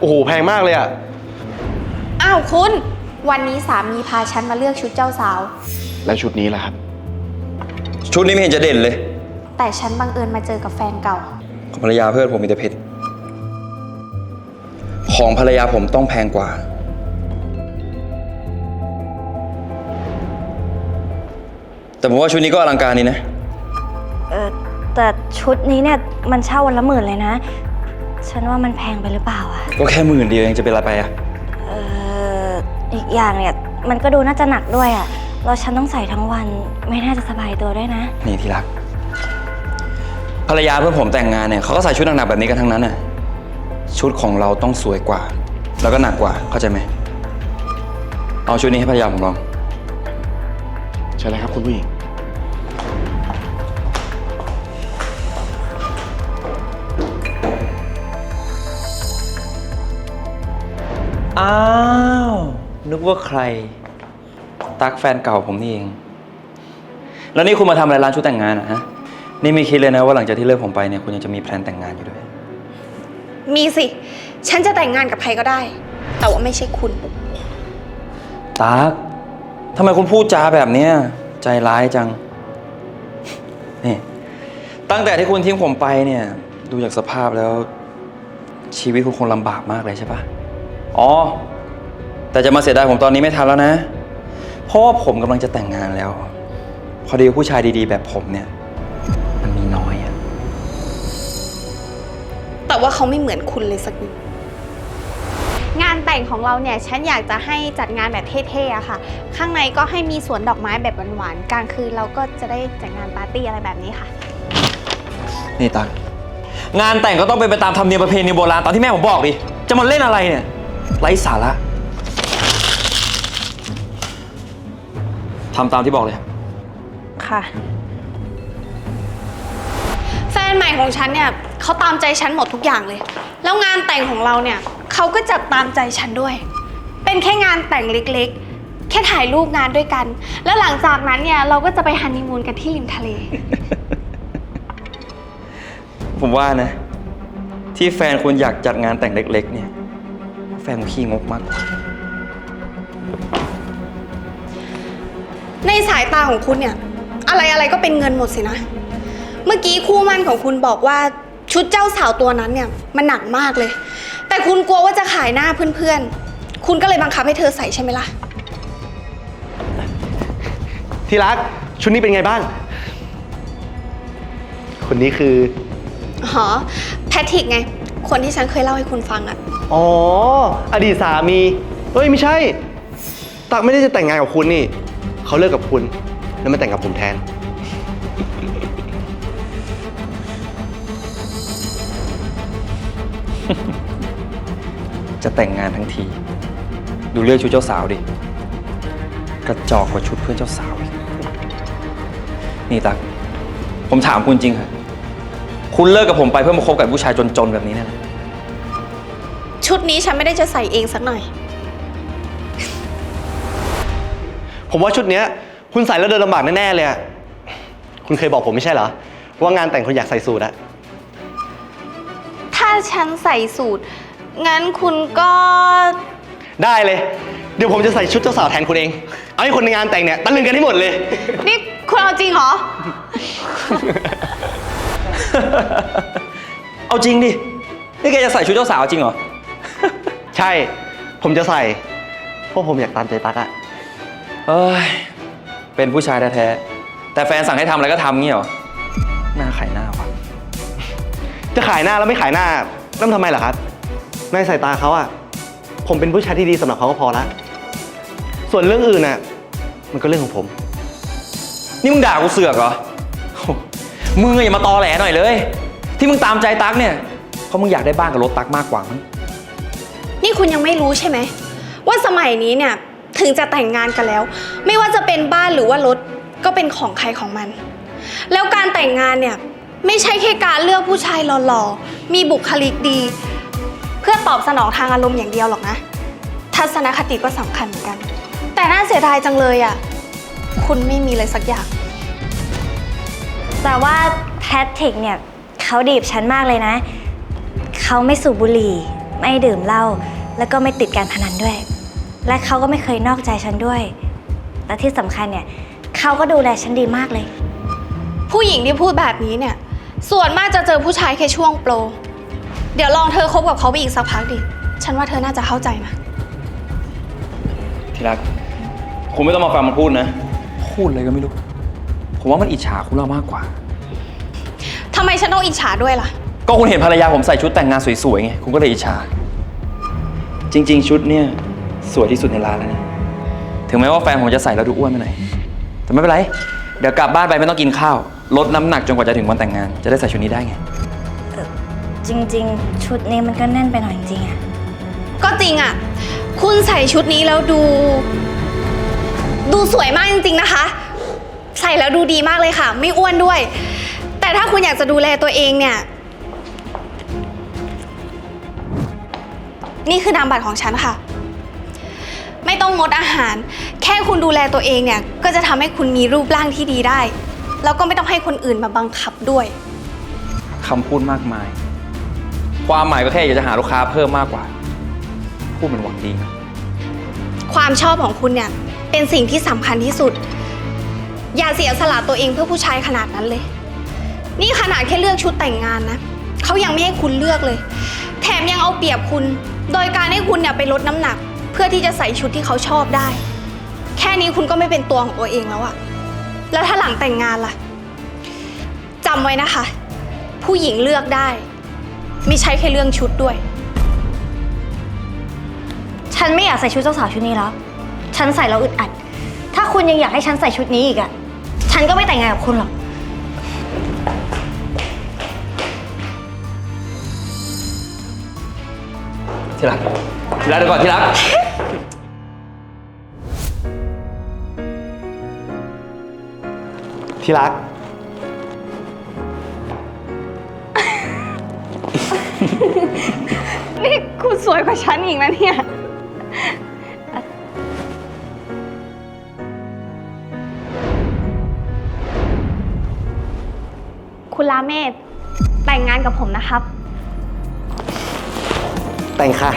โอ้โหแพงมากเลยอะอ้าวคุณ วันนี้สามีพาฉันมาเลือกชุดเจ้าสาว แล้วชุดนี้ล่ะครับ ชุดนี้ไม่เห็นจะเด่นเลย แต่ฉันบังเอิญมาเจอกับแฟนเก่า ของภรรยาเพื่อนผมมีแต่เพชรของภรรยาผมต้องแพงกว่า แต่ผมว่าชุดนี้ก็อลังการดีนะ เออแต่ชุดนี้เนี่ยมันเช่าวันละหมื่นเลยนะ ฉันว่ามันแพงไปหรือเปล่าอะก็แค่หมื่นเดียวเองจะเป็นอะไรไปอะเอออีกอย่างเนี่ยมันก็ดูน่าจะหนักด้วยอะแล้วฉันต้องใส่ทั้งวันไม่น่าจะสบายตัวด้วยนะ นี่ที่รัก ภรรยาเพื่อนผมแต่งงานเนี่ยเขาก็ใส่ชุดหนักๆแบบนี้กันทั้งนั้นน่ะ ชุดของเราต้องสวยกว่า แล้วก็หนักกว่าเข้าใจไหม เอาชุดนี้ให้ภรรยาผมลอง ใช่เลยครับคุณผู้หญิง อ้าว นึกว่าใคร ตักแฟนเก่าผมนี่เอง แล้วนี่คุณมาทำอะไรร้านชุดแต่งงานอะฮะ นี่ไม่คิดเลยนะว่าหลังจากที่เลิกผมไปเนี่ยคุณยังจะมีแพลนแต่งงานอยู่ด้วย มีสิ ฉันจะแต่งงานกับใครก็ได้ แต่ว่าไม่ใช่คุณ ตักทำไมคุณพูดจาแบบเนี้ยใจร้ายจัง นี่ ตั้งแต่ที่คุณทิ้งผมไปเนี่ย ดูจากสภาพแล้ว ชีวิตคุณคงลำบากมากเลยใช่ปะ อ๋อ แต่จะมาเสียดายผมตอนนี้ไม่ทันแล้วนะ เพราะว่าผมกำลังจะแต่งงานแล้ว พอดีผู้ชายดีๆ แบบผมเนี่ย มันมีน้อยอะแต่ว่าเขาไม่เหมือนคุณเลยสักนิด งานแต่งของเราเนี่ย ฉันอยากจะให้จัดงานแบบเท่ๆอะค่ะ ข้างในก็ให้มีสวนดอกไม้แบบหวานๆ กลางคืนเราก็จะได้จัดงานปาร์ตี้อะไรแบบนี้ค่ะ นี่ตักงานแต่งก็ต้องเป็นไปตามธรรมเนียมประเพณีโบราณตามที่แม่ผมบอกดิ จะมาเล่นอะไรเนี่ย ไร้สาระทำตามที่บอกเลยครับ ค่ะ แฟนใหม่ของฉันเนี่ยเขาตามใจฉันหมดทุกอย่างเลย แล้วงานแต่งของเราเนี่ยเขาก็จัดตามใจฉันด้วย เป็นแค่งานแต่งเล็กๆ แค่ถ่ายรูปงานด้วยกัน แล้วหลังจากนั้นเนี่ยเราก็จะไปฮันนีมูนกันที่ริมทะเล ผมว่านะ ที่แฟนคุณอยากจัดงานแต่งเล็ก ๆ เนี่ยแฟนคุณขี้งกมากกว่าในสายตาของคุณเนี่ย อะไรอะไรก็เป็นเงินหมดสินะ เมื่อกี้คู่หมั่นของคุณบอกว่าชุดเจ้าสาวตัวนั้นเนี่ยมันหนักมากเลย แต่คุณกลัวว่าจะขายหน้าเพื่อนๆ คุณก็เลยบังคับให้เธอใส่ใช่ไหมล่ะ ที่รัก ชุดนี้เป็นไงบ้าง คนนี้คือ อ๋อ แพทริกไง คนที่ฉันเคยเล่าให้คุณฟังอะอ๋อ อดีตสามี เอ้ยไม่ใช่ ตักไม่ได้จะแต่งงานกับคุณนี่ เขาเลิกกับคุณ แล้วมาแต่งกับผมแทน จะแต่งงานทั้งที ดูเลือกชุดเจ้าสาวดิ กระจอกกว่าชุดเพื่อนเจ้าสาวอีกนี่ตัก ผมถามคุณจริงค่ะ คุณเลิกกับผมไปเพื่อมาคบกับผู้ชายจนๆแบบนี้แน่เลยชุดนี้ฉันไม่ได้จะใส่เองสักหน่อย ผมว่าชุดเนี้ย คุณใส่แล้วเดินลำบากแน่ๆเลยอะคุณเคยบอกผมไม่ใช่เหรอ ว่างานแต่งคุณอยากใส่สูทอะถ้าฉันใส่สูตร งั้นคุณก็ ได้เลย เดี๋ยวผมจะใส่ชุดเจ้าสาวแทนคุณเอง เอาให้คนในงานแต่งเนี่ยตะลึงกันให้หมดเลย นี่คุณเอาจริงเหรอ เอาจริงดิ นี่แกจะใส่ชุดเจ้าสาวจริงเหรอ ใช่ ผมจะใส่ เพราะผมอยากตามใจตักอะเอ้ย เป็นผู้ชายแท้ๆ แต่แฟนสั่งให้ทำอะไรก็ทำงี้เหรอ หน้าไข่หน้าวะจะขายหน้าแล้วไม่ขายหน้านั่นทำไมล่ะครับ ในสายตาเขาอะผมเป็นผู้ชายที่ดีสำหรับเขาก็พอละ ส่วนเรื่องอื่นน่ะ มันก็เรื่องของผม นี่มึงด่ากูเสือกเหรอโอ้ มึงอะอย่ามาตอแหลหน่อยเลย ที่มึงตามใจตั๊กเนี่ยเพราะมึงอยากได้บ้านกับรถตั๊กมากกว่ามั้งนี่คุณยังไม่รู้ใช่ไหม ว่าสมัยนี้เนี่ยถึงจะแต่งงานกันแล้ว ไม่ว่าจะเป็นบ้านหรือว่ารถก็เป็นของใครของมัน แล้วการแต่งงานเนี่ยไม่ใช่แค่การเลือกผู้ชายหล่อๆมีบุคลิกดี เพื่อตอบสนองทางอารมณ์อย่างเดียวหรอกนะ ทัศนคติก็สำคัญเหมือนกัน แต่น่าเสียดายจังเลยอะคุณไม่มีเลยสักอย่าง แต่ว่าแพทริกเนี่ยเขาดีบฉันมากเลยนะ เขาไม่สูบบุหรี่ ไม่ดื่มเหล้าแล้วก็ไม่ติดการพนันด้วย และเขาก็ไม่เคยนอกใจฉันด้วย และที่สำคัญเนี่ยเขาก็ดูแลฉันดีมากเลย ผู้หญิงที่พูดแบบนี้เนี่ย ส่วนมากจะเจอผู้ชายแค่ช่วงโปร เดี๋ยวลองเธอคบกับเขาไปอีกสักพักดิ ฉันว่าเธอน่าจะเข้าใจนะ ที่รัก คุณไม่ต้องมาฟังมันพูดนะ พูดอะไรก็ไม่รู้ ผมว่ามันอิจฉาคุณเรามากกว่า ทำไมฉันต้องอิจฉาด้วยล่ะ ก็คุณเห็นภรรยาผมใส่ชุดแต่งงานสวยๆไง คุณก็เลยอิจฉา จริง ๆ ชุดเนี่ยสวยที่สุดในร้านแล้วนะ ถึงแม้ว่าแฟนผมจะใส่แล้วดูอ้วนไปหน่อย แต่ไม่เป็นไร เดี๋ยวกลับบ้านไปไม่ต้องกินข้าว ลดน้ำหนักจนกว่าจะถึงวันแต่งงาน จะได้ใส่ชุดนี้ได้ไง จริง ๆ ชุดนี้มันก็แน่นไปหน่อยจริงๆอะก็จริงอะ คุณใส่ชุดนี้แล้วดู ดูสวยมากจริงๆนะคะ ใส่แล้วดูดีมากเลยค่ะ ไม่อ้วนด้วย แต่ถ้าคุณอยากจะดูแลตัวเองเนี่ย นี่คือนามบัตรของฉันค่ะ ไม่ต้องงดอาหาร แค่คุณดูแลตัวเองเนี่ย ก็จะทำให้คุณมีรูปร่างที่ดีได้ แล้วก็ไม่ต้องให้คนอื่นมาบังคับด้วย คำพูดมากมาย ความหมายก็แค่อยากจะหาลูกค้าเพิ่มมากกว่า พูดเหมือนหวังดีนะ ความชอบของคุณเนี่ย เป็นสิ่งที่สำคัญที่สุด อย่าเสียสละตัวเองเพื่อผู้ชายขนาดนั้นเลย นี่ขนาดแค่เลือกชุดแต่งงานนะ เขายังไม่ให้คุณเลือกเลย แถมยังเอาเปรียบคุณ โดยการให้คุณเนี่ยไปลดน้ำหนัก เพื่อที่จะใส่ชุดที่เขาชอบได้ แค่นี้คุณก็ไม่เป็นตัวของตัวเองแล้วอะแล้วถ้าหลังแต่งงานล่ะจำไว้นะคะ ผู้หญิงเลือกได้ ไม่ใช่แค่เรื่องชุดด้วย ฉันไม่อยากใส่ชุดเจ้าสาวชุดนี้แล้ว ฉันใส่แล้วอึดอัด ถ้าคุณยังอยากให้ฉันใส่ชุดนี้อีกอะ ฉันก็ไม่แต่งงานกับคุณหรอก ที่รักที่รักเดี๋ยวก่อนที่รัก ที่รัก นี่คุณสวยกว่าฉันอีกนะเนี่ย คุณลาเมศแต่งงานกับผมนะครับ แต่งค่ะ